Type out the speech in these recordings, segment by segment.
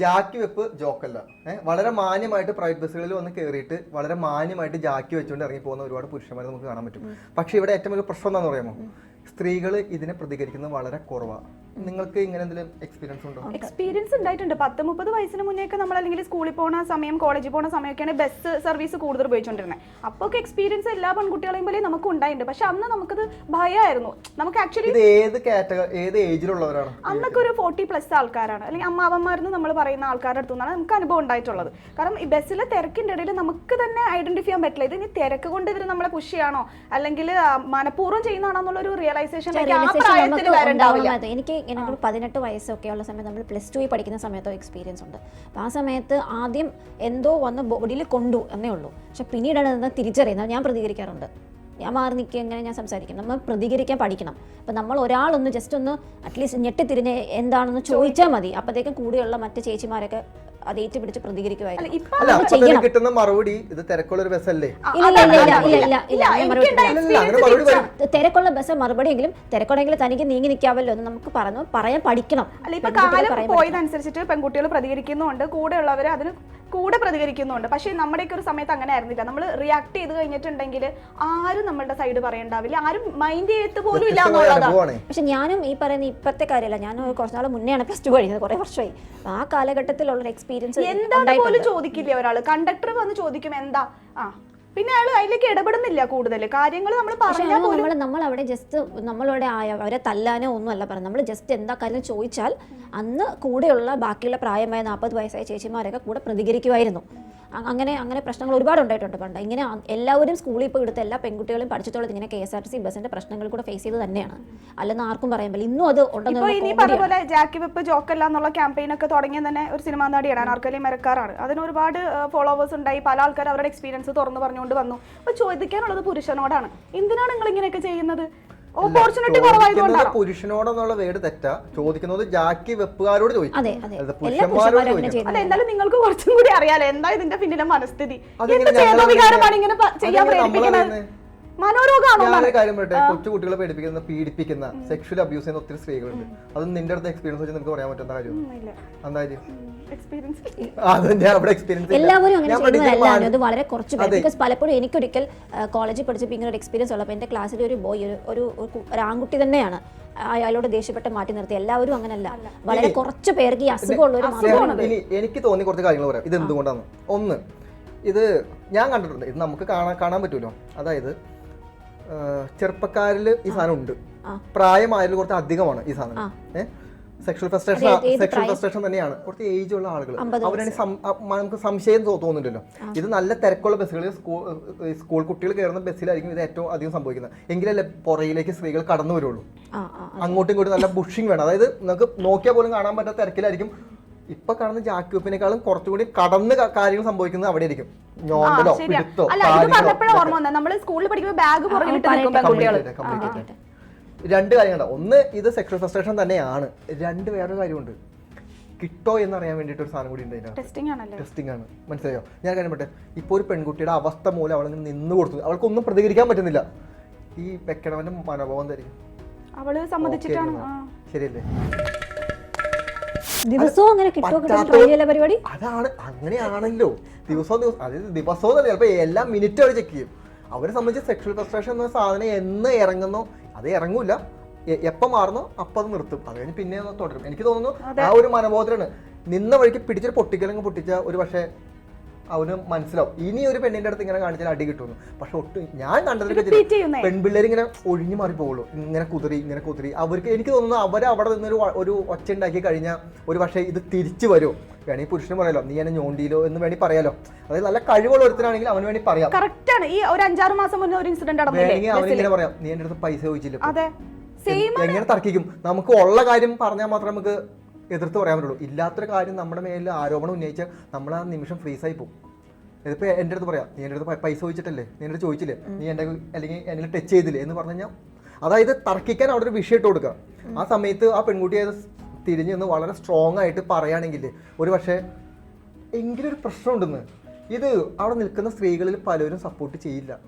ജാക്കി വെപ്പ് ജോക്കല്ല. ഏഹ് വളരെ മാന്യമായിട്ട് പ്രൈവറ്റ് ബസ്സുകളിൽ വന്ന് കയറിയിട്ട് വളരെ മാന്യമായിട്ട് ജാക്കി വെച്ചുകൊണ്ട് ഇറങ്ങി പോകുന്ന ഒരുപാട് പുരുഷന്മാരെ നമുക്ക് കാണാൻ പറ്റും. പക്ഷേ ഇവിടെ ഏറ്റവും വലിയ പ്രശ്നം എന്താണെന്ന് പറയാമോ? സ്ത്രീകൾ ഇതിനെ പ്രതികരിക്കുന്നത് വളരെ കുറവാണ് നിങ്ങൾക്ക് ഇങ്ങനെ എന്തെങ്കിലും എക്സ്പീരിയൻസ് ഉണ്ടോ? എക്സ്പീരിയൻസ് ഉണ്ടായിട്ടുണ്ട്. പത്ത് മുപ്പത് വയസ്സിന് മുന്നേ ഒക്കെ നമ്മൾ അല്ലെങ്കിൽ സ്കൂളിൽ പോകുന്ന സമയം കോളേജിൽ പോകുന്ന സമയമൊക്കെയാണ് ബസ് സർവീസ് കൂടുതൽ ഉപയോഗിച്ചുകൊണ്ടിരുന്നത് അപ്പോൾ ഒക്കെ എക്സ്പീരിയൻസ് എല്ലാ പെൺകുട്ടികളെയും പോലെ നമുക്ക് ഉണ്ടായിട്ടുണ്ട്. പക്ഷെ അന്ന് നമുക്കത് ഭയമായിരുന്നു നമുക്ക് ആക്ച്വലി ഇത് ഏത് കാറ്റഗറി ഏത് ഏജിലുള്ളവരാണ് അന്നൊക്കെ ഒരു ഫോർട്ടി പ്ലസ് ആൾക്കാരാണ്. അല്ലെങ്കിൽ അമ്മാവന്മാരെന്ന് നമ്മൾ പറയുന്ന ആൾക്കാരുടെ അടുത്തു നിന്നാണ് നമുക്ക് അനുഭവം ഉണ്ടായിട്ടുള്ളത്. കാരണം ഈ ബസ്സിലെ തിരക്കിന്റെ ഇടയിൽ നമുക്ക് തന്നെ ഐഡന്റിഫൈ ചെയ്യാൻ പറ്റില്ല. ഇത് ഇനി തിരക്ക് കൊണ്ട് ഇവർ നമ്മളെ പുഷ് ചെയ്യണോ? അല്ലെങ്കിൽ മനഃപൂർവം ചെയ്യുന്നതാണോ എന്നുള്ള ഒരു റിയലൈസേഷൻ ആ realization പ്രായത്തിൽ വരണ്ടാവില്ല. ഉണ്ടാവുന്നത് എനിക്ക് പതിനെട്ട് വയസ്സൊക്കെ ഉള്ള സമയത്ത് നമ്മൾ പ്ലസ് ടു പഠിക്കുന്ന സമയത്തോ എക്സ്പീരിയൻസ് ഉണ്ട്. അപ്പോൾ ആ സമയത്ത് ആദ്യം എന്തോ വന്ന് ബോഡിയിൽ കൊണ്ടു എന്നേ ഉള്ളൂ. പക്ഷെ പിന്നീടാണ് അത് തിരിച്ചറിയുന്നത്. ഞാൻ പ്രതികരിക്കാറുണ്ട്. ഞാൻ മാറി നിൽക്കുക എങ്ങനെ ഞാൻ സംസാരിക്കും. നമ്മൾ പ്രതികരിക്കാൻ പഠിക്കണം. അപ്പം നമ്മൾ ഒരാളൊന്ന് ജസ്റ്റ് ഒന്ന് അറ്റ്ലീസ്റ്റ് ഞെട്ടിത്തിരിഞ്ഞ് എന്താണെന്ന് ചോദിച്ചാൽ മതി. അപ്പോഴത്തേക്കും കൂടെയുള്ള മറ്റ് ചേച്ചിമാരൊക്കെ അത് ഏറ്റുപിടിച്ച് പ്രതികരിക്കുമായിരുന്നു കിട്ടുന്ന മറുപടി ഇത് തിരക്കുള്ള ഒരു ബസ്സല്ലേ തിരക്കുള്ള ബസ് മറുപടിയെങ്കിലും തിരക്കുണ്ടെങ്കിൽ തനിക്ക് നീങ്ങി നിൽക്കാവല്ലോ എന്ന് നമുക്ക് പറഞ്ഞു. പറയാൻ പഠിക്കണം. അല്ല ഇപ്പൊ കാലം പോയതനുസരിച്ചിട്ട് പെൺകുട്ടികൾ പ്രതികരിക്കുന്നുണ്ട് കൂടെയുള്ളവർ അതിന് കൂടെ പ്രതികരിക്കുന്നുണ്ട് പക്ഷേ നമ്മുടെയൊക്കെ ഒരു സമയത്ത് അങ്ങനെ ആയിരുന്നില്ല നമ്മൾ റിയാക്ട് ചെയ്ത് കഴിഞ്ഞിട്ടുണ്ടെങ്കിൽ ആരും നമ്മളുടെ സൈഡ് പറയണ്ടാവില്ല. ആരും മൈൻഡ് ചെയ്ത് പോലും ഇല്ല എന്നുള്ളതാണ് പക്ഷെ ഞാനും ഈ പറയുന്ന ഇപ്പോഴത്തെ കാര്യമല്ല. ഞാൻ കുറച്ചുനാൾ നാൾ മുന്നെയാണ് പ്ലസ് ടു കഴിഞ്ഞത്. കുറേ വർഷമായി. ആ കാലഘട്ടത്തിലുള്ള ഒരു എക്സ്പീരിയൻസ് എന്താണ് പോലും ചോദിക്കില്ല ഒരാൾ? കണ്ടക്ടർ വന്ന് ചോദിക്കും എന്താ? ആ. പിന്നെ അയാൾ അതിലേക്ക് ഇടപെടുന്നില്ല കൂടുതൽ കാര്യങ്ങൾ നമ്മൾ പറഞ്ഞാൽ നമ്മൾ നമ്മൾ അവിടെ ജസ്റ്റ് നമ്മളവിടെ അവരെ തല്ലാനോ ഒന്നുമല്ല പറഞ്ഞു നമ്മൾ ജസ്റ്റ് എന്താ കാര്യം ചോദിച്ചാൽ അന്ന് കൂടെയുള്ള ബാക്കിയുള്ള പ്രായമായ നാൽപ്പത് വയസ്സായ ചേച്ചിമാരൊക്കെ കൂടെ പ്രതികരിക്കുമായിരുന്നു അങ്ങനെ അങ്ങനെ പ്രശ്നങ്ങൾ ഒരുപാട് ഉണ്ടായിട്ടുണ്ട്. പണ്ട് ഇങ്ങനെ എല്ലാവരും സ്കൂളിൽ ഇപ്പോൾ എടുത്ത എല്ലാ പെൺകുട്ടികളും പഠിച്ചിട്ടുള്ളത് ഇങ്ങനെ K S R T C ബസ്സിന്റെ പ്രശ്നങ്ങൾ കൂടെ ഫേസ് ചെയ്ത് തന്നെയാണ്. അല്ലെന്ന് ആർക്കും പറയാൻ പറ്റില്ല. ഇന്നും അത് ഉണ്ടെന്ന് ജാക്കി വെപ്പ് ജോക്കല്ല എന്നുള്ള ക്യാമ്പയിൻ ഒക്കെ തുടങ്ങിയ തന്നെ ഒരു സിനിമാ നടിയാണ് ആർക്കലി മരക്കാറാണ്. അതിന് ഒരുപാട് ഫോളോവേഴ്സ് ഉണ്ടായി. പല ആൾക്കാർ അവരുടെ എക്സ്പീരിയൻസ് തുറന്നു പറഞ്ഞുകൊണ്ട് വന്നു. അപ്പൊ ചോദിക്കാനുള്ളത് പുരുഷനോടാണ്. എന്തിനാണ് നിങ്ങൾ ഇങ്ങനെയൊക്കെ ചെയ്യുന്നത്? ഓപ്പർച്യൂണിറ്റി കുറവായതുകൊണ്ടാണ്? പുരുഷനോടെന്നുള്ള വേട് തെറ്റാ. ചോദിക്കുന്നത് ജാക്കി വെപ്പുകാരോട് ചോദിക്കും. അല്ല എന്നാലും നിങ്ങൾക്ക് കുറച്ചും കൂടി അറിയാലോ. എന്താ ഇതിന്റെ പിന്നിലെ മനസ്ഥിതി? എന്ത് ഇങ്ങനെ ചെയ്യാൻ പ്രേരിപ്പിക്കുന്നത്? മനോരോഗമാണോ കാര്യം പറയട്ടെ. കൊച്ചു കുട്ടികളെ പേടിപ്പിക്കുന്ന പീഡിപ്പിക്കുന്ന സെക്ഷൽ അബ്യൂസ് ചെയ്യുന്ന ഒത്തിരി സ്ത്രീകളുണ്ട്. അത് നിന്റെ അടുത്ത് എക്സ്പീരിയൻസ് വെച്ച് നിനക്ക് പറയാൻ പറ്റുന്ന കാര്യം? എന്താ എക്സ്പീരിയൻസ് അത് ഞാൻ അവിടെ എക്സ്പീരിയൻസ് എല്ലാവരും അങ്ങനെ ചെയ്യുന്നതല്ല അത് വളരെ കുറച്ച് പേര്. ബിക്കോസ് പലപ്പോഴും എനിക്കൊരിക്കൽ കോളേജിൽ പഠിച്ചപ്പോൾ ഇങ്ങനെ ഒരു എക്സ്പീരിയൻസ് ഉള്ളപ്പോൾ എന്റെ ക്ലാസ്സിൽ ഒരു ബോയ് ഒരു ഒരു ആൺകുട്ടി തന്നെയാണ് അയാളോട് ദേഷ്യപ്പെട്ട് മാറ്റി നിർത്തി. എല്ലാവരും അങ്ങനല്ല. വളരെ കുറച്ച് പേർക്ക് ഈ അസുഖമുള്ളവർ എനിക്ക് തോന്നി കുറച്ച് കാര്യങ്ങൾ പറയാം. ഇത് എന്തുകൊണ്ടാണ് ഒന്ന് ഇത് ഞാൻ കണ്ടിട്ടുണ്ട്. ഇത് നമുക്ക് കാണാൻ കാണാൻ പറ്റുമല്ലോ അതായത് ചെറുപ്പക്കാരിൽ ഈ സാധനം ഉണ്ട്. പ്രായമായാലും കുറച്ച് അധികമാണ് ഈ സാധനം. സെക്ഷൽ ഫ്രസ്ട്രേഷൻ സെക്ഷൽ ഫ്രസ്ട്രേഷൻ തന്നെയാണ്. കുറച്ച് ഏജ് ഉള്ള ആളുകൾ അവരാണ് നമുക്ക് സംശയം തോന്നുന്നുണ്ടല്ലോ. ഇത് നല്ല തിരക്കുള്ള ബസ്സുകളിൽ സ്കൂൾ സ്കൂൾ കുട്ടികൾ കയറുന്ന ബസ്സിലായിരിക്കും ഇത് ഏറ്റവും അധികം സംഭവിക്കുന്നത്. എങ്കിലല്ലേ പുറയിലേക്ക് സ്ത്രീകൾ കടന്നു വരുള്ളൂ. അങ്ങോട്ടും ഇങ്ങോട്ടും നല്ല ബുഷിങ് വേണം. അതായത് നമുക്ക് നോക്കിയാൽ പോലും കാണാൻ പറ്റാത്ത തിരക്കിലായിരിക്കും ഇപ്പൊ കാണുന്ന ജാക്യൂപ്പിനെക്കാളും കുറച്ചുകൂടി കടന്ന് കാര്യങ്ങൾ സംഭവിക്കുന്നത് അവിടെ ആയിരിക്കും ഞോണ്ടലോ പിടുത്തോ നമ്മൾ സ്കൂളിൽ പഠിക്കുമ്പോൾ ബാഗ് പുറകിലിട്ട്. രണ്ട് കാര്യങ്ങളുണ്ട് ഒന്ന് ഇത് സെക്ഷൽ ഫ്രസ്ട്രേഷൻ തന്നെയാണ്. രണ്ട് വേറൊരു കാര്യമുണ്ട്. കിട്ടോ എന്ന് അറിയാൻ വേണ്ടിട്ട് ഒരു സാധനം കൂടി ഉണ്ട് അതിനകത്ത് ടെസ്റ്റിംഗ് ആണല്ലേ? ടെസ്റ്റിംഗ് ആണ്. മനസ്സിലായോ? ഞാൻ കാര്യം പറ്റേ ഇപ്പോൾ ഒരു പെൺകുട്ടിയുടെ അവസ്ഥ മൂലം അവൾ നിന്ന് കൊടുത്തു. അവൾക്കൊന്നും പ്രതികരിക്കാൻ പറ്റുന്നില്ല. ഈ വെക്കണവന്റെ മനോഭാവം തരും അവൾ സമ്മതിച്ചിട്ടാണ്. ആ. ശരിയല്ലേ? ദിവസവും അങ്ങനെ കിട്ടുമോ പരിപാടി? അതാണ് അങ്ങനെയാണല്ലോ ദിവസവും ദിവസം അതായത് ദിവസവും തന്നെ ചിലപ്പോൾ എല്ലാ മിനിറ്റ് അവർ ചെക്ക് ചെയ്യും. അവരെ സംബന്ധിച്ച് സെക്ഷൽ ഫ്രസ്ട്രേഷൻ എന്ന സാധനം എന്ന് ഇറങ്ങുന്നോ അത് ഇറങ്ങൂല. എപ്പം മാറുന്നോ അപ്പം അത് നിർത്തും. അത് കഴിഞ്ഞ് പിന്നെ തുടരും. എനിക്ക് തോന്നുന്നു ആ ഒരു മനോബോധത്തിലാണ്. നിന്ന വഴിക്ക് പിടിച്ചൊരു പൊട്ടിക്കലങ്ങ് പൊട്ടിച്ച ഒരു പക്ഷേ അവന് മനസ്സിലാവും. ഇനി ഒരു പെണ്ണിന്റെ അടുത്ത് ഇങ്ങനെ കാണിച്ചാൽ അടി കിട്ടുന്നു പക്ഷെ ഒട്ടും ഞാൻ Repeat പെൺപിള്ളേർ ഇങ്ങനെ ഒഴിഞ്ഞു മാറി പോകുള്ളൂ ഇങ്ങനെ കുതിരി ഇങ്ങനെ കുതിരി. അവർക്ക് എനിക്ക് തോന്നുന്നു അവർ അവിടെ നിന്നൊരു ഒരു ഒച്ച ഉണ്ടാക്കി കഴിഞ്ഞാൽ ഒരു പക്ഷേ ഇത് തിരിച്ചു വരും. വേണമെങ്കിൽ പുരുഷന് പറയാലോ നീ എന്നെ ഞോണ്ടിയിലോ എന്ന് വേണ്ടി പറയാലോ. അതായത് നല്ല കഴിവുള്ള ഒരുത്തനാണെങ്കിൽ അവന് വേണ്ടി പറയാം. കറക്റ്റ് ആണ്. ഈ ഒരു അഞ്ചാറ് മാസം മുന്നേ ഒരു ഇൻസിഡന്റ് വേണമെങ്കിൽ അവൻ ഇങ്ങനെ പറയാം നീ എന്റെ അടുത്ത് പൈസ ചോദിച്ചില്ല എങ്ങനെ തർക്കിക്കും? നമുക്ക് ഉള്ള കാര്യം പറഞ്ഞാൽ മാത്രം നമുക്ക് എതിർത്ത് പറയാൻ പറ്റുള്ളൂ. ഇല്ലാത്തൊരു കാര്യം നമ്മുടെ മേലിൽ ആരോപണം ഉന്നയിച്ചാൽ നമ്മൾ ആ നിമിഷം ഫ്രീസായി പോകും. ഇതിപ്പോൾ എന്റെ അടുത്ത് പറയാം. നീ എന്റെ അടുത്ത് പൈസ ചോദിച്ചിട്ടല്ലേ? നീ എന്റെ ചോദിച്ചില്ലേ? നീ എന്റെ അല്ലെങ്കിൽ എന്നെ ടച്ച് ചെയ്തില്ലേ എന്ന് പറഞ്ഞു കഴിഞ്ഞാൽ അതായത് തർക്കിക്കാൻ അവിടെ ഒരു വിഷയം ഇട്ട് കൊടുക്കുക. ആ സമയത്ത് ആ പെൺകുട്ടി അത് തിരിഞ്ഞ് നിന്ന് വളരെ സ്ട്രോങ് ആയിട്ട് പറയുകയാണെങ്കിൽ ഒരു പക്ഷേ എങ്കിലും ഒരു പ്രശ്നമുണ്ടെന്ന്. ഇത് അവിടെ നിൽക്കുന്ന സ്ത്രീകളിൽ പലരും സപ്പോർട്ട് ചെയ്യില്ല.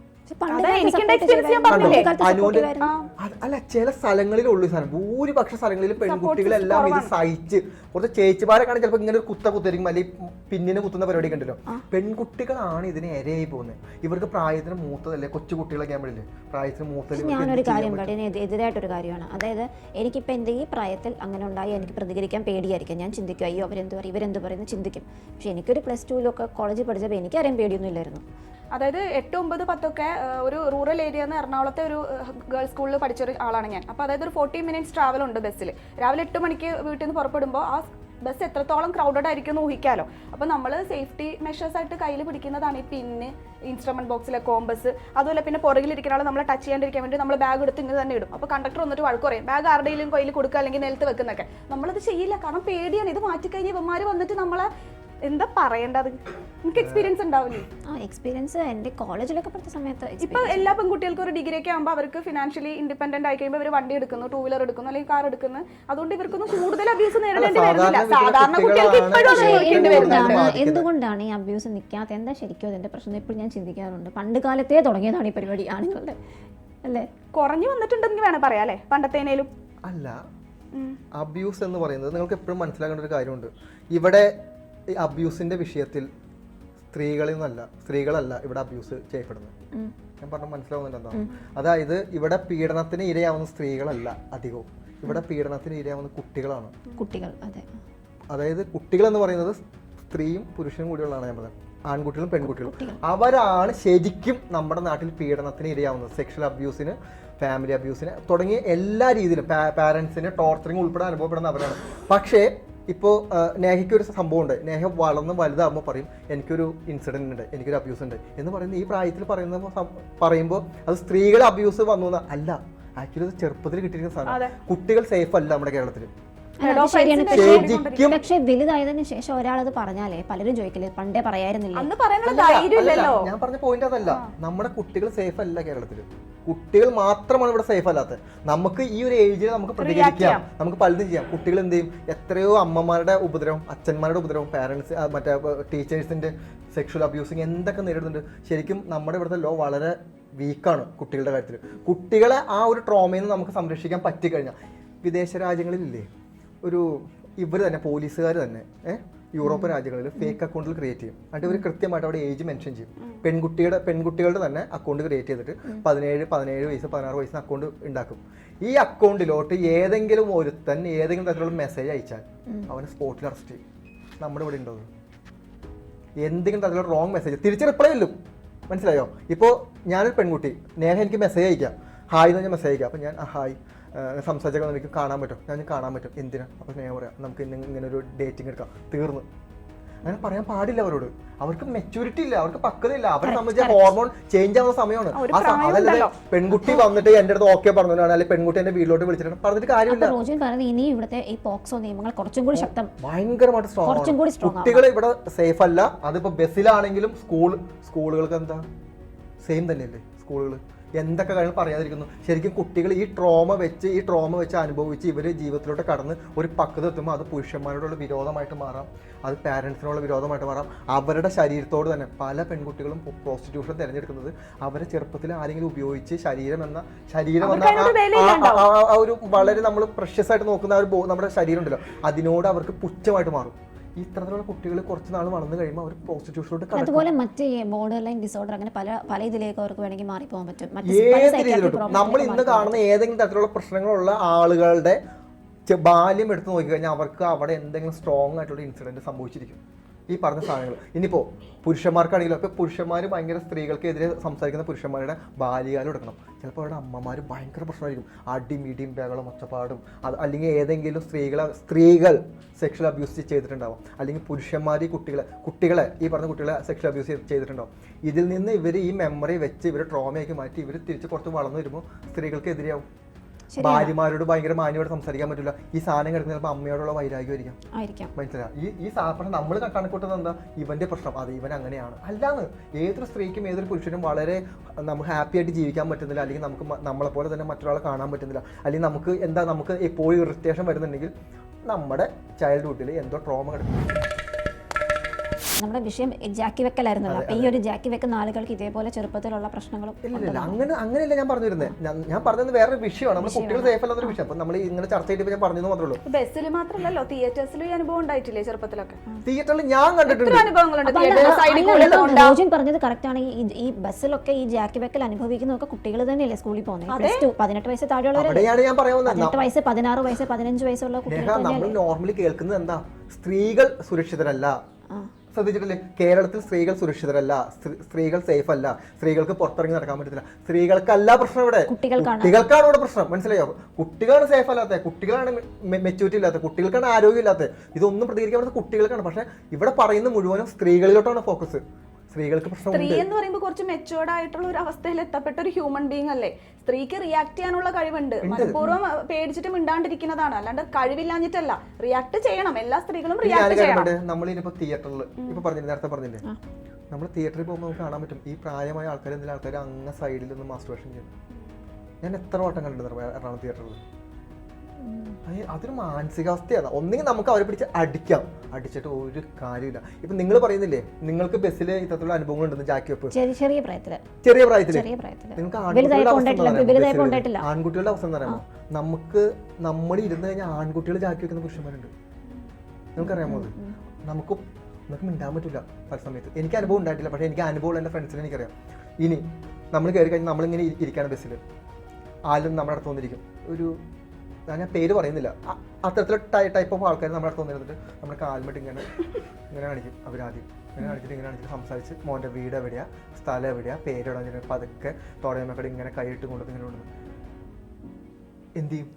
അല്ല ചില സ്ഥലങ്ങളിലുള്ളൂ ഈ സാധനം. ഭൂരിപക്ഷ സ്ഥലങ്ങളിൽ പെൺകുട്ടികളെല്ലാം ഇത് സഹിച്ച് കുറച്ച് ചേച്ചിമാരൊക്കെ ചിലപ്പോൾ ഇങ്ങനെ ഒരു കുത്ത കുത്തരിക്കും അല്ലെങ്കിൽ പിന്നിനെ കുത്തുന്ന പരിപാടി കണ്ടല്ലോ പെൺകുട്ടികളാണ് ഇതിന് ഇരയായി പോകുന്നത്. ഇവർക്ക് പ്രായത്തിന് മൂത്തതല്ലേ കൊച്ചു കുട്ടികളൊക്കെ ആകുമ്പോഴല്ലേ പ്രായത്തിന് മൂത്തത് ഞാനൊരു കാര്യം? എതിരായിട്ടൊരു കാര്യമാണ്. അതായത് എനിക്കിപ്പോൾ എന്റെ ഈ പ്രായത്തിൽ അങ്ങനെ ഉണ്ടായി എനിക്ക് പ്രതികരിക്കാൻ പേടിയായിരിക്കും. ഞാൻ ചിന്തിക്കും അയ്യോ അവരെന്ത് പറയും? ഇവരെന്ത് പറയുന്നു? ചിന്തിക്കും. പക്ഷെ എനിക്കൊരു പ്ലസ് ടുവിലൊക്കെ കോളേജിൽ പഠിച്ചപ്പോൾ എനിക്കറിയാൻ പേടിയൊന്നും ഇല്ലായിരുന്നു. അതായത് എട്ട് ഒമ്പത് പത്തൊക്കെ ഒരു റൂറൽ ഏരിയ എന്ന് എറണാകുളത്തെ ഒരു ഗേൾസ് സ്കൂളിൽ പഠിച്ച ഒരു ആളാണ് ഞാൻ. അപ്പോൾ അതായത് ഒരു ഫോർട്ടി മിനിറ്റ്സ് ട്രാവൽ ഉണ്ട് ബസ്സിൽ രാവിലെ എട്ട് മണിക്ക് വീട്ടിൽ നിന്ന് പുറപ്പെടുമ്പോൾ ആ ബസ് എത്രത്തോളം ക്രൗഡഡ് ആയിരിക്കും എന്ന് ഊഹിക്കാലോ. അപ്പോൾ നമ്മൾ സേഫ്റ്റി മെഷേഴ്സ് ആയിട്ട് കയ്യിൽ പിടിക്കുന്നതാണ് ഈ പിന്ന് ഇൻസ്ട്രുമെന്റ് ബോക്സിലെ കോമ്പസ് അതുപോലെ പിന്നെ പുറകിലിരിക്കുന്ന ആൾ നമ്മളെ ടച്ച് ചെയ്യാണ്ടിരിക്കാൻ വേണ്ടി നമ്മൾ ബാഗ് എടുത്ത് ഇങ്ങനെ തന്നെ ഇടും. അപ്പോൾ കണ്ടക്ടർ വന്നിട്ട് വഴക്ക് പറയും. ബാഗ് ആരുടെയും കയ്യിൽ കൊടുക്കുക അല്ലെങ്കിൽ നിലത്ത് വെക്കുന്നൊക്കെ നമ്മളത് ചെയ്യില്ല. കാരണം പേടിയാണ്. ഇത് മാറ്റിക്കഴിഞ്ഞ് ഇവന്മാർ വന്നിട്ട് നമ്മളെ എന്താ പറയേണ്ടത്? നിങ്ങൾക്ക് എക്സ്പീരിയൻസ് ഉണ്ടാവില്ലേ? ആ എക്സ്പീരിയൻസ് എന്റെ കോളേജിലൊക്കെ പഠിച്ച സമയത്ത് ഇപ്പൊ എല്ലാ പെൺകുട്ടികൾക്കും ഒരു ഡിഗ്രി ഒക്കെ ആകുമ്പോൾ അവർക്ക് ഫിനാൻഷ്യലി ഇൻഡിപെൻഡന്റ് ആയി കഴിയുമ്പോൾ അവർ വണ്ടി എടുക്കുന്നു ടൂ വീലർ എടുക്കുന്നു അല്ലെങ്കിൽ കാർ എടുക്കുന്നു. അതുകൊണ്ട് ഇവർക്കൊന്നും കൂടുതൽ അബ്യൂസ് നേരിടേണ്ടി വരുന്നില്ല. സാധാരണ കുട്ടികൾക്ക് ഇപ്പോഴും എന്തുകൊണ്ടാണ് ഈ അബ്യൂസ് നിൽക്കാത്ത എന്താ ശരിക്കും അതിന്റെ പ്രശ്നം? ഇപ്പോൾ ഞാൻ ചിന്തിക്കാറുണ്ട്. പണ്ട് കാലത്തേ തുടങ്ങിയതാണ് ഈ പരിപാടി. ആണുങ്ങളുടെ അല്ലേ? കുറഞ്ഞു വന്നിട്ടുണ്ടെങ്കിൽ വേണം പറയാം അല്ലേ? പണ്ടത്തേനേലും അല്ല അബ്യൂസ് എന്ന് പറയുന്നത് നിങ്ങൾക്ക് എപ്പോഴും മനസ്സിലാക്കേണ്ട ഒരു കാര്യമുണ്ട്. ഇവിടെ ഈ അബ്യൂസിന്റെ വിഷയത്തിൽ സ്ത്രീകളിൽ നിന്നല്ല സ്ത്രീകളല്ല ഇവിടെ അബ്യൂസ് ചെയ്യപ്പെടുന്നത്. ഞാൻ പറഞ്ഞ മനസ്സിലാവുന്നുണ്ട് അതായത് ഇവിടെ പീഡനത്തിന് ഇരയാവുന്ന സ്ത്രീകളല്ല അധികവും. ഇവിടെ പീഡനത്തിന് ഇരയാവുന്ന കുട്ടികളാണ്. കുട്ടികൾ അതെ. അതായത് കുട്ടികൾ എന്ന് പറയുന്നത് സ്ത്രീയും പുരുഷനും കൂടിയുള്ളതാണ് ഞാൻ പറഞ്ഞത്. ആൺകുട്ടികളും പെൺകുട്ടികളും. അവരാണ് ശരിക്കും നമ്മുടെ നാട്ടിൽ പീഡനത്തിന് ഇരയാവുന്നത്. സെക്ഷൽ അബ്യൂസിന് ഫാമിലി അബ്യൂസിന് തുടങ്ങിയ എല്ലാ രീതിയിലും പാരൻസിന് ടോർച്ചറിങ് ഉൾപ്പെടെ അനുഭവപ്പെടുന്ന അവരാണ്. പക്ഷേ ഇപ്പോൾ നേഹയ്ക്ക് ഒരു സംഭവം ഉണ്ട് നേഹ വളർന്ന് വലുതാകുമ്പോൾ പറയും എനിക്കൊരു ഇൻസിഡന്റ് ഉണ്ട് എനിക്കൊരു അബ്യൂസ് ഉണ്ട്. എന്ന് പറയുന്നത് ഈ പ്രായത്തിൽ പറയുന്ന പറയുമ്പോൾ അത് സ്ത്രീകളെ അബ്യൂസ് വന്നു അല്ല ആക്ച്വലി അത് ചെറുപ്പത്തിൽ കിട്ടിയിരിക്കുന്ന. സാധനം. കുട്ടികൾ സേഫ് അല്ല നമ്മുടെ കേരളത്തിൽ പക്ഷേ വലുതായതിനു ശേഷം ഒരാളത് പറഞ്ഞാലേ പലരും ചോദിക്കില്ലേ പണ്ടേ പറയായിരുന്നില്ല ഞാൻ പറഞ്ഞ പോയിന്റ് അതല്ല. നമ്മുടെ കുട്ടികൾ സേഫ് അല്ല കേരളത്തിൽ കുട്ടികൾ മാത്രമാണ് ഇവിടെ സേഫ് അല്ലാത്തത്. നമുക്ക് ഈ ഒരു ഏജിൽ നമുക്ക് പ്രതികരിക്കാം. നമുക്ക് പലതും ചെയ്യാം. കുട്ടികൾ എന്ത് ചെയ്യും? എത്രയോ അമ്മമാരുടെ ഉപദ്രവം അച്ഛന്മാരുടെ ഉപദ്രവം പാരൻസ് മറ്റേ ടീച്ചേഴ്സിന്റെ സെക്ഷൽ അബ്യൂസിങ് എന്തൊക്കെ നേരിടുന്നുണ്ട്? ശരിക്കും നമ്മുടെ ഇവിടുത്തെ ലോ വളരെ വീക്കാണ് കുട്ടികളുടെ കാര്യത്തിൽ കുട്ടികളെ ആ ഒരു ട്രോമയിൽ നിന്ന് നമുക്ക് സംരക്ഷിക്കാൻ പറ്റിക്കഴിഞ്ഞാൽ വിദേശ രാജ്യങ്ങളിലില്ലേ? ഒരു ഇവർ തന്നെ പോലീസുകാർ തന്നെ ഏഹ് യൂറോപ്യൻ രാജ്യങ്ങളിൽ ഫേക്ക് അക്കൗണ്ടിൽ ക്രിയേറ്റ് ചെയ്യും. എന്നിട്ട് ഇവർ കൃത്യമായിട്ട് അവിടെ ഏജ് മെൻഷൻ ചെയ്യും. പെൺകുട്ടിയുടെ പെൺകുട്ടികളുടെ തന്നെ അക്കൗണ്ട് ക്രിയേറ്റ് ചെയ്തിട്ട് പതിനേഴ് പതിനേഴ് വയസ്സ് പതിനാറ് വയസ്സിന് അക്കൗണ്ട് ഉണ്ടാക്കും. ഈ അക്കൗണ്ടിലോട്ട് ഏതെങ്കിലും ഒരുത്തൻ ഏതെങ്കിലും തരത്തിലുള്ള മെസ്സേജ് അയച്ചാൽ അവനെ സ്പോട്ടിൽ അറസ്റ്റ് ചെയ്യും. നമ്മുടെ ഇവിടെ ഉണ്ടോ? അത്? എന്തെങ്കിലും തരത്തിലുള്ള റോങ് മെസ്സേജ് തിരിച്ച് റിപ്ലൈ ഇല്ലും മനസ്സിലായോ? ഇപ്പോൾ ഞാനൊരു പെൺകുട്ടി. നേരെ എനിക്ക് മെസ്സേജ് അയക്കാം. ഹായ് എന്ന് പറഞ്ഞാൽ മെസ്സേജ് അയക്കാം. അപ്പോൾ ഞാൻ ഹായ് സംസാരിച്ചൊക്കെ എനിക്ക് കാണാൻ പറ്റും. ഞാൻ കാണാൻ പറ്റും. എന്തിനാ? അപ്പോൾ സ്നേഹം പറയാം. നമുക്ക് ഇങ്ങനെ ഒരു ഡേറ്റിംഗ് എടുക്കാം. തീർന്നു. അങ്ങനെ പറയാൻ പാടില്ല അവരോട്. അവർക്ക് മെച്ചൂരിറ്റി ഇല്ല. അവർക്ക് പക്വതയില്ല. അവരെ സംബന്ധിച്ച ഹോർമോൺ ചേഞ്ച് ആവുന്ന സമയമാണ്. അതല്ലാതെ പെൺകുട്ടി വന്നിട്ട് എന്റെ അടുത്ത് ഓക്കെ പറഞ്ഞാണ് അല്ലെങ്കിൽ പെൺകുട്ടി എന്റെ വീട്ടിലോട്ട് വിളിച്ചിട്ട് പറഞ്ഞിട്ട് കാര്യമില്ല. റോജിൻ പറയുന്നത് ഇനിയും ഇവിടുത്തെ ഈ പോക്സോ നിയമങ്ങൾ കുറച്ചും കൂടി ശക്തം ഭയങ്കരമായിട്ട് സ്ട്രോങ് കുട്ടികൾ ഇവിടെ സേഫ് അല്ല. അതിപ്പോ ബസ്സിലാണെങ്കിലും സ്കൂൾ സ്കൂളുകൾക്ക് എന്താ? സെയിം തന്നെയല്ലേ? സ്കൂളുകൾ എന്തൊക്കെ കാര്യങ്ങൾ പറയാതിരിക്കുന്നു? ശരിക്കും കുട്ടികൾ ഈ ട്രോമ വെച്ച് ഈ ട്രോമ വെച്ച് അനുഭവിച്ച് ഇവർ ജീവിതത്തിലോട്ട് കടന്ന് ഒരു പക്വത എത്തുമ്പോൾ അത് പുരുഷന്മാരോടുള്ള വിരോധമായിട്ട് മാറാം. അത് പാരൻസിനോടുള്ള വിരോധമായിട്ട് മാറാം. അവരുടെ ശരീരത്തോട് തന്നെ പല പെൺകുട്ടികളും പ്രോസ്റ്റിറ്റ്യൂഷൻ തിരഞ്ഞെടുക്കുന്നത് അവരെ ചെറുപ്പത്തിൽ ആരെങ്കിലും ഉപയോഗിച്ച് ശരീരം എന്ന ശരീരം എന്ന ഒരു വളരെ നമ്മൾ പ്രഷ്യസ് ആയിട്ട് നോക്കുന്ന ഒരു നമ്മുടെ ശരീരം ഉണ്ടല്ലോ. അതിനോട് അവർക്ക് പുച്ഛമായിട്ട് മാറും. ഇത്തരത്തിലുള്ള കുട്ടികൾ കുറച്ച് നാൾ വളർന്നു കഴിയുമ്പോൾ അവർ പ്രോസ്റ്റിറ്റ്യൂഷനോട് അതുപോലെ മറ്റ് ബോർഡർ ലൈൻ ഡിസോർഡർ അങ്ങനെ പല പല ഇതിലേക്ക് അവർക്ക് വേണമെങ്കിൽ മാറിപ്പോകാൻ പറ്റും. ഏത് രീതിയിലോട്ടും. നമ്മൾ ഇന്ന് കാണുന്ന ഏതെങ്കിലും തരത്തിലുള്ള പ്രശ്നങ്ങളുള്ള ആളുകളുടെ ബാല്യം എടുത്ത് നോക്കിക്കഴിഞ്ഞാൽ അവർക്ക് അവിടെ എന്തെങ്കിലും സ്ട്രോങ് ആയിട്ടുള്ള ഇൻസിഡന്റ് സംഭവിച്ചിരിക്കും. ഈ പറഞ്ഞ സാധനങ്ങൾ. ഇനിയിപ്പോൾ പുരുഷന്മാർക്കാണെങ്കിലും ഇപ്പോൾ പുരുഷന്മാർ ഭയങ്കര സ്ത്രീകൾക്കെതിരെ സംസാരിക്കുന്ന പുരുഷന്മാരുടെ ബാല്യകാലം എടുക്കണം. ചിലപ്പോൾ അവരുടെ അമ്മമാർ ഭയങ്കര പ്രശ്നമായിരിക്കും. അടിയും ഇടിയും ബഹളം ഒച്ചപ്പാടും. അത് അല്ലെങ്കിൽ ഏതെങ്കിലും സ്ത്രീകളെ സ്ത്രീകൾ സെക്ഷൽ അബ്യൂസ് ചെയ്തിട്ടുണ്ടാവും. അല്ലെങ്കിൽ പുരുഷന്മാർ ഈ കുട്ടികളെ കുട്ടികളെ ഈ പറഞ്ഞ കുട്ടികളെ സെക്ഷൽ അബ്യൂസ് ചെയ്തിട്ടുണ്ടാവും. ഇതിൽ നിന്ന് ഇവർ ഈ മെമ്മറി വെച്ച് ഇവർ ട്രോമയാക്കി മാറ്റി ഇവർ തിരിച്ച് കുറച്ച് വളർന്നു വരുമ്പോൾ സ്ത്രീകൾക്ക് എതിരെയാവും ഭാര്യമാരോട് ഭയങ്കര മാന്യമായിട്ട് സംസാരിക്കാൻ പറ്റില്ല. ഈ സാധനം കിടക്കുന്ന ചിലപ്പോൾ അമ്മയോടുള്ള വൈരാഗ്യമായിരിക്കും ആയിരിക്കാം. മനസ്സിലായി? ഈ ഈ സാധനം പക്ഷെ നമ്മൾ കണക്കൂട്ടുന്നത് എന്താ? ഇവന്റെ പ്രശ്നം. അത് ഇവൻ അങ്ങനെയാണ്. അല്ലാന്ന് ഏതൊരു സ്ത്രീക്കും ഏതൊരു പുരുഷനും വളരെ നമുക്ക് ഹാപ്പി ആയിട്ട് ജീവിക്കാൻ പറ്റുന്നില്ല. അല്ലെങ്കിൽ നമുക്ക് നമ്മളെ പോലെ തന്നെ മറ്റൊരാളെ കാണാൻ പറ്റുന്നില്ല. അല്ലെങ്കിൽ നമുക്ക് എന്താ നമുക്ക് എപ്പോഴും ഇറിറ്റേഷൻ വരുന്നുണ്ടെങ്കിൽ നമ്മുടെ ചൈൽഡ്ഹുഡിൽ എന്തോ ട്രോമ കിടക്കും. നമ്മുടെ വിഷയം ജാക്കി വെക്കലായിരുന്നല്ലോ. അപ്പൊ ഈ ഒരു ജാക്കി വെക്കുന്ന ആളുകൾക്ക് ഇതേപോലെ ചെറുപ്പത്തിലുള്ള പ്രശ്നങ്ങളും ഇല്ല അങ്ങനെ അങ്ങനെയല്ല ഞാൻ പറഞ്ഞു വരുന്നത് ഞാൻ പറഞ്ഞത് വേറൊരു വിഷയമാണ്. നമ്മൾ കുട്ടികൾ സേഫ് അല്ലാത്തൊരു വിഷയം. അപ്പൊ നമ്മൾ ഇങ്ങനെ ചർച്ച ചെയ്തിട്ട് ഞാൻ പറഞ്ഞു മാത്രമേ ഉള്ളൂ. ബസ്സിൽ മാത്രമല്ലല്ലോ. തിയേറ്റേഴ്സിൽ ഈ അനുഭവം ഉണ്ടായിട്ടില്ലേ ചെറുപ്പത്തിലൊക്കെ? തിയേറ്ററിൽ ഞാൻ കണ്ടിട്ടുണ്ട്. അനുഭവങ്ങളുണ്ട്? പറഞ്ഞത് കറക്റ്റ് ആണ്. ഈ ബസ്സിലൊക്കെ ഈ ജാക്കി വെക്കൽ അനുഭവിക്കുന്നതൊക്കെ കുട്ടികൾ തന്നെയല്ലേ സ്കൂളിൽ പോകുന്നത് പ്ലസ് ടു പതിനെട്ട് വയസ്സ് താഴെയുള്ളവരല്ലേ? അവിടെയാണ് ഞാൻ പറയാൻ വന്നത്. പതിനെട്ട് വയസ്സ് പതിനാറ് വയസ്സ് പതിനഞ്ച് വയസ്സുള്ള കുട്ടികൾ നമ്മൾ നോർമലി കേൾക്കുന്നത് എന്താ? സ്ത്രീകൾ സുരക്ഷിതരല്ല. ശ്രദ്ധിച്ചിട്ടില്ലേ? കേരളത്തിൽ സ്ത്രീകൾ സുരക്ഷിതരല്ല സ്ത്രീകൾ സേഫ് അല്ല സ്ത്രീകൾക്ക് പുറത്തിറങ്ങി നടക്കാൻ പറ്റത്തില്ല. സ്ത്രീകൾക്കല്ല പ്രശ്നം ഇവിടെ. കുട്ടികൾക്കാണ്. ഇവിടെ പ്രശ്നം. മനസ്സിലായോ? കുട്ടികളാണ് സേഫ് അല്ലാത്ത കുട്ടികളാണ് മെച്ചൂരിറ്റി ഇല്ലാത്ത കുട്ടികൾക്കാണ് ആരോഗ്യം ഇല്ലാത്തത് ഇതൊന്നും പ്രതികരിക്കാൻ പറ്റുന്ന കുട്ടികൾക്കാണ്. പക്ഷെ ഇവിടെ പറയുന്ന മുഴുവനും സ്ത്രീകളിലോട്ടാണ് ഫോക്കസ് സ്ത്രീകൾക്ക് സ്ത്രീ എന്ന് പറയുമ്പോൾ കുറച്ച് മെച്ചുവേർഡ് ആയിട്ടുള്ള ഒരു അവസ്ഥയിൽ എത്തപ്പെട്ട ഒരു ഹ്യൂമൻ ബീങ് അല്ലേ? സ്ത്രീക്ക് റിയാക്ട് ചെയ്യാനുള്ള കഴിവുണ്ട്. മനഃപൂർവം പേടിച്ചിട്ട് മിണ്ടാണ്ടിരിക്കുന്നതാണ്. അല്ലാണ്ട് കഴിവില്ലാഞ്ഞിട്ടല്ല. റിയാക്ട് ചെയ്യണം. എല്ലാ സ്ത്രീകളും റിയാക്ട് ചെയ്യണം. നമ്മളിനിപ്പോ തിയേറ്ററിൽ ഇപ്പൊ പറഞ്ഞില്ല നേരത്തെ പറഞ്ഞില്ലേ? നമ്മൾ തിയേറ്ററിൽ പോകുമ്പോൾ നമുക്ക് കാണാൻ പറ്റും. ഈ പ്രായമായ ആൾക്കാർ എന്തെങ്കിലും ആൾക്കാർ അങ്ങ് സൈഡിൽ നിന്ന് മാസ്റ്റർവേഷൻ ചെയ്യും ഞാൻ എത്ര വട്ടം കണ്ടിട്ടുണ്ട് എറണാകുളം തിയേറ്ററിൽ അതൊരു മാനസികാവസ്ഥയാണ്. ഒന്നെങ്കിൽ നമുക്ക് അവരെ പിടിച്ച് അടിക്കാം. അടിച്ചിട്ട് ഒരു കാര്യമില്ല ഇപ്പൊ നിങ്ങൾ പറയുന്നില്ലേ നിങ്ങൾക്ക് ബസ്സിൽ ഇത്തരത്തിലുള്ള അനുഭവങ്ങൾ ഉണ്ടെന്ന് ജാക്കി വെപ്പ്? ചെറിയ പ്രായത്തിൽ. ചെറിയ പ്രായത്തിൽ? നിങ്ങൾക്ക് ആൺകുട്ടികളുടെ അവസ്ഥ അറിയാമോ? ആൺകുട്ടികളുടെ പറയുമോ? നമുക്ക് നമ്മൾ ഇരുന്ന് കഴിഞ്ഞാൽ ആൺകുട്ടികൾ ജാക്കി വെക്കുന്ന പുരുഷന്മാരുണ്ട്. നമുക്കറിയാമോ അത്? നമുക്ക് നമുക്ക് മിണ്ടാൻ പറ്റില്ല പല സമയത്ത്. എനിക്ക് അനുഭവം ഉണ്ടായിട്ടില്ല പക്ഷേ എനിക്ക് അനുഭവം എന്റെ ഫ്രണ്ട്സിന് എനിക്കറിയാം. ഇനി നമ്മൾ കയറി കഴിഞ്ഞാൽ നമ്മളിങ്ങനെ ഇരി- ഇരിക്കുകയാണ് ബസ്സിൽ ആരും നമ്മുടെ അടുത്ത് വന്നിരിക്കും. ഒരു ഞാൻ ഞാൻ പേര് പറയുന്നില്ല. അത്തരത്തിലുള്ള ടൈപ്പ് ഓഫ് ആൾക്കാർ നമ്മുടെ അടുത്ത് വന്നിരുന്നിട്ട് നമ്മുടെ കാൽമിട്ട് ഇങ്ങനെ ഇങ്ങനെ കാണിക്കും അവരാദ്യം. ഇങ്ങനെ കാണിച്ചിട്ട് ഇങ്ങനെ കാണിച്ചിട്ട് സംസാരിച്ച് മോന്റെ വീട് എവിടെയാ സ്ഥലം എവിടെയാ പേര് എവിടെ ഇങ്ങനെ പതുക്കെ തോടയമ്മക്കടെ ഇങ്ങനെ കൈയിട്ട് കൊണ്ടു ഇങ്ങനെ കൊണ്ടു എന്ത് ചെയ്യും?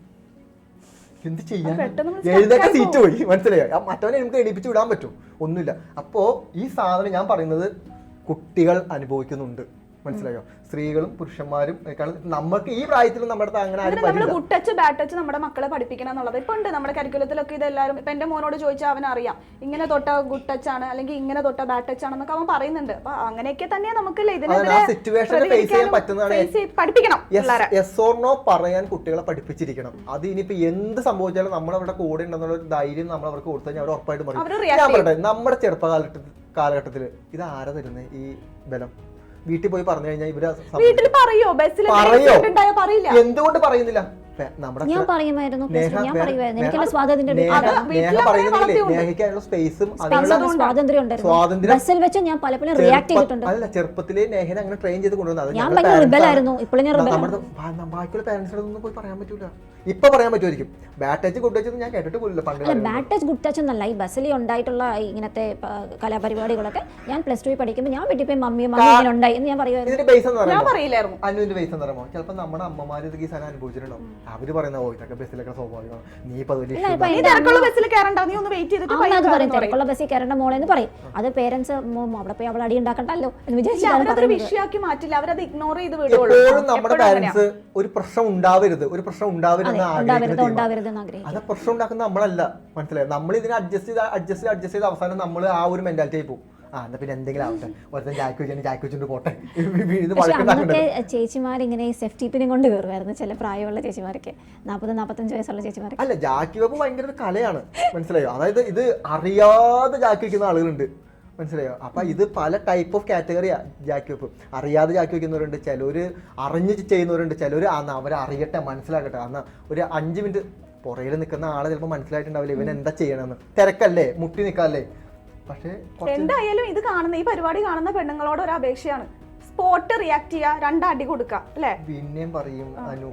എന്ത് ചെയ്യാൻ? എഴുതൊക്കെ സീറ്റ് പോയി. മനസ്സിലായോ? മറ്റവനെ നമുക്ക് എണീപ്പിച്ച് വിടാൻ പറ്റും. ഒന്നുമില്ല. അപ്പോൾ ഈ സാധനം ഞാൻ പറയുന്നത് കുട്ടികൾ അനുഭവിക്കുന്നുണ്ട്. മനസ്സിലായോ? സ്ത്രീകളും പുരുഷന്മാരും കാരണം നമുക്ക് ഈ പ്രായത്തിൽ നമ്മുടെ അങ്ങനെ ആരും ഗുഡ് ടച്ച് ബാഡ് ടച്ച് നമ്മുടെ മക്കളെ പഠിപ്പിക്കണം എന്നുള്ളത്. ഇപ്പൊ ഉണ്ട് നമ്മുടെ കരിക്കുലത്തിലൊക്കെ ഇതെല്ലാവരും. ഇപ്പൊ എന്റെ മോനോട് ചോദിച്ചാൽ അവൻ അറിയാം. ഇങ്ങനെ തൊട്ട ഗുഡ് ടച്ച് ആണ് അല്ലെങ്കിൽ ഇങ്ങനെ തൊട്ട ബാഡ് ടച്ച് ആണെന്നൊക്കെ അവൻ പറയുന്നുണ്ട്. അപ്പൊ അങ്ങനെയൊക്കെ തന്നെ നമുക്ക് പഠിപ്പിക്കണം യെസ് ഓർ നോ പറയാൻ കുട്ടികളെ പഠിപ്പിച്ചിരിക്കണം. അത് ഇനിയിപ്പോ എന്ത് സംഭവിച്ചാലും നമ്മൾ അവരുടെ കൂടെ ഉണ്ടെന്നുള്ള ഒരു ധൈര്യം നമ്മൾ അവർക്ക് കൊടുത്തു കഴിഞ്ഞാൽ അവർ ഉറപ്പായിട്ടും പറയും. ഞാൻ പറയട്ടെ നമ്മുടെ ചെറുപ്പകാലഘട്ടത്തിൽ കാലഘട്ടത്തിൽ ഇത് ആരാ തരുന്നത് ഈ ബലം? വീട്ടിൽ പോയി പറഞ്ഞു കഴിഞ്ഞാൽ ഇവർ വീട്ടിൽ പറയോ? ബസ്സിൽ പറയോ? എന്തുകൊണ്ട് പറയുന്നില്ല? ഞാൻ പറയുമായിരുന്നു ഞാൻ പറയുമായിരുന്നു. എനിക്കുള്ള സ്വാതന്ത്ര്യം. സ്പേസും സ്വാതന്ത്ര്യം ഉണ്ടായിരുന്നു. ബസ്സിൽ വെച്ച് ഞാൻ പലപ്പോഴും റിയാക്ട് ചെയ്തിട്ടുണ്ട്. അല്ല ചെറുപ്പത്തിലെ നേഹനെ അങ്ങനെ ട്രെയിൻ ചെയ്ത് കൊണ്ടുവന്നത്. ഞാൻ ഭയങ്കര ആണ്. ഇപ്പോഴും ഞാൻ ബാക്കിയുള്ള പാരന്റ്സിനൊന്നും പോയി പറയാൻ പറ്റൂല. ഇപ്പൊ പറയാൻ പറ്റുമായിരിക്കും. ബാറ്റ് ടച്ച് ഗുഡ് ടച്ച് ഞാൻ കേട്ടിട്ട് പോലില്ല പണ്ട് ബാഡ് ടച്ച് ഗുഡ് ടച്ച് എന്നല്ല. ഈ ബസ്സിൽ ഉണ്ടായിട്ടുള്ള ഇങ്ങനത്തെ കലാപരിപാടികളൊക്കെ ഞാൻ പ്ലസ് ടു പഠിക്കുമ്പോൾ ഞാൻ വീട്ടിൽ പോയി മമ്മിയും മമ്മി ഇങ്ങനെ ഉണ്ടായി എന്ന് ഞാൻ പറയുമായിരുന്നു. ഇതിന്റെ ബേസ് എന്ന് ഞാൻ പറയുമ്പോൾ പറയില്ലായിരുന്നു. അനുവിന്റെ ബേസ് എന്ന് പറയുമ്പോൾ ചിലപ്പോൾ നമ്മുടെ അമ്മമാര് ഇത് ഈ സാധനം അനുഭവിച്ചിട്ടുണ്ടാവും. അവർ പറയുന്ന ഓ ഇതൊക്കെ ബസ്സിലൊക്കെ സ്വാഭാവികമാണ്. നീ ഇപ്പൊ നീ തിരക്കുള്ള ബസ്സിൽ കയറണ്ട നീ ഒന്ന് വെയിറ്റ് ചെയ്തിട്ട് അമ്മ അത് പറയും തിരക്കുള്ള ബസ്സിൽ കയറേണ്ട മോളെ എന്ന് പറയും അത് പേരൻസ് അവിടെ പോയി അവൾ അടി ഉണ്ടാക്കണ്ടല്ലോ എന്ന് വിചാരിച്ചിട്ടാണ് അവരതൊരു വിഷയമാക്കി മാറ്റില്ല. അവരത് ഇഗ്നോർ ചെയ്ത് വിടുള്ളൂ. എപ്പോഴും നമ്മുടെ പേരൻസ് ഒരു പ്രശ്നം ഉണ്ടാവരുത്. ഒരു പ്രശ്നം ഉണ്ടാവരുത് അത് പ്രശ്നം ഉണ്ടാക്കുന്ന നമ്മളല്ല. മനസ്സിലായി? നമ്മൾ ഇതിനെ അഡ്ജസ്റ്റ് ചെയ്ത് അഡ്ജസ്റ്റ് ചെയ്ത് അഡ്ജസ്റ്റ് ചെയ്ത് അവസാനം നമ്മൾ ആ ഒരു മെന്റാലിറ്റി ആയി പോകും. ആ എന്നാ പിന്നെ എന്തെങ്കിലും ആവട്ടെ. ഒരുത്തൻ ജാക്കി വെച്ചാൽ വെച്ചിട്ട് പോട്ടെ. ചേച്ചിമാരിങ്ങനെ ഈ സെഫ്റ്റി പിനും കൊണ്ട് കയറുമായിരുന്നു ചില പ്രായമുള്ള ചേച്ചിമാരൊക്കെ. നാൽപ്പത് നാൽപ്പത്തഞ്ച് വയസ്സുള്ള ചേച്ചിമാരൊക്കെ. അല്ല ജാക്കി വെപ്പ് ഭയങ്കര ഒരു കലയാണ്. മനസ്സിലായോ? അതായത് ഇത് അറിയാതെ ജാക്കി വെക്കുന്ന ആളുകളുണ്ട്. മനസ്സിലായോ? അപ്പൊ ഇത് പല ടൈപ്പ് ഓഫ് കാറ്റഗറിയാ ജാക്കി വെപ്പ് അറിയാതെ ജാക്കി വെക്കുന്നവരുണ്ട്. ഒരു അറിഞ്ഞ് ചെയ്യുന്നവരുണ്ട്. ചിലര് അന്ന് അവർ അറിയട്ടെ മനസ്സിലാക്കട്ടെ. അന്ന് ഒരു അഞ്ച് മിനിറ്റ് പുറയിൽ നിൽക്കുന്ന ആളെ ചിലപ്പോൾ മനസ്സിലായിട്ടുണ്ടാവില്ല. ഇവൻ എന്താ ചെയ്യണമെന്ന് തിരക്കല്ലേ? മുട്ടി നിൽക്കാല്ലേ? പക്ഷേ എന്തായാലും ഇത് കാണുന്ന ഈ പരിപാടി കാണുന്ന പെണ്ണുങ്ങളോട് ഒരു അപേക്ഷയാണ്. സ്പോട്ട് റിയാക്ട് ചെയ്യുക രണ്ടടി കൊടുക്കുക അല്ലേ? പിന്നെയും പറയും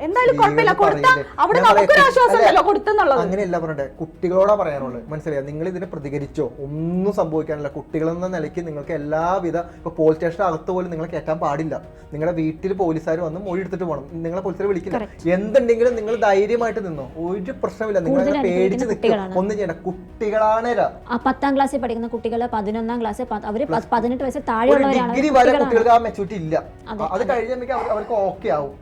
എന്തായാലും കുഴപ്പമില്ല കൊടുത്താ അവിടെ നമുക്കൊരു ആശ്വാസം ഉണ്ടല്ലോ കൊടുത്തെന്നുള്ളത്. അങ്ങനെയല്ല പറയട്ടെ കുട്ടികളോടാ പറയാനുള്ളത് മനസ്സിലായോ? നിങ്ങൾ ഇതിനെ പ്രതികരിച്ചോ? ഒന്നും സംഭവിക്കാനില്ല. കുട്ടികളെന്ന നിലയ്ക്ക് നിങ്ങൾക്ക് എല്ലാവിധ ഇപ്പൊ പോലീസ് സ്റ്റേഷൻ അകത്ത് പോലും നിങ്ങളെ കയറ്റാൻ പാടില്ല. നിങ്ങളുടെ വീട്ടിൽ പോലീസുകാർ വന്ന് മൊഴി എടുത്തിട്ട് പോകണം. നിങ്ങളെ പോലീസുകാർ വിളിക്കില്ല. എന്തുണ്ടെങ്കിലും നിങ്ങൾ ധൈര്യമായിട്ട് നിന്നോ? ഒരു പ്രശ്നമില്ല. നിങ്ങൾ പേടിച്ച് നിൽക്കുക. ഒന്നും ചെയ്യണ്ട. കുട്ടികളാണ് പത്താം ക്ലാസ്സിൽ പഠിക്കുന്ന കുട്ടികൾ പതിനൊന്നാം ക്ലാസ് അവർ പതിനെട്ട് വയസ്സ് താഴെ ഡിഗ്രി വരെ കുട്ടികൾക്ക് ആ മെച്ചൂരിറ്റി ഇല്ല അത് കഴിഞ്ഞാൽ അവർക്ക് ഓക്കെ ആവും.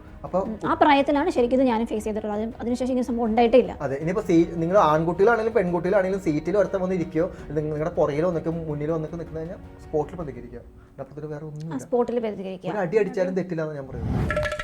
ആ പ്രായത്തിലാണ് ശരിക്കും ഇത് ഞാനും ഫേസ് ചെയ്തിട്ടുള്ളത്. അതിന് അതിനുശേഷം ഇങ്ങനെ സംഭവം ഉണ്ടായിട്ടില്ല അതെ ഇനിയിപ്പോ സീറ്റ് നിങ്ങൾ ആൺകുട്ടികളാണെങ്കിലും പെൺകുട്ടികളാണെങ്കിലും സീറ്റിൽ ഒരുത്തം വന്ന് ഇരിക്കുകയോ നിങ്ങളുടെ പുറകിലോ നിൽക്കും മുന്നിലോ നിൽക്കും നിൽക്കുന്ന കഴിഞ്ഞാൽ സ്പോട്ടിൽ പ്രതികരിക്കുക. വേറെ സ്പോട്ടിൽ പ്രതികരിക്കുക. അടി അടിച്ചാലും തെറ്റില്ല എന്ന് ഞാൻ പറയുന്നത്.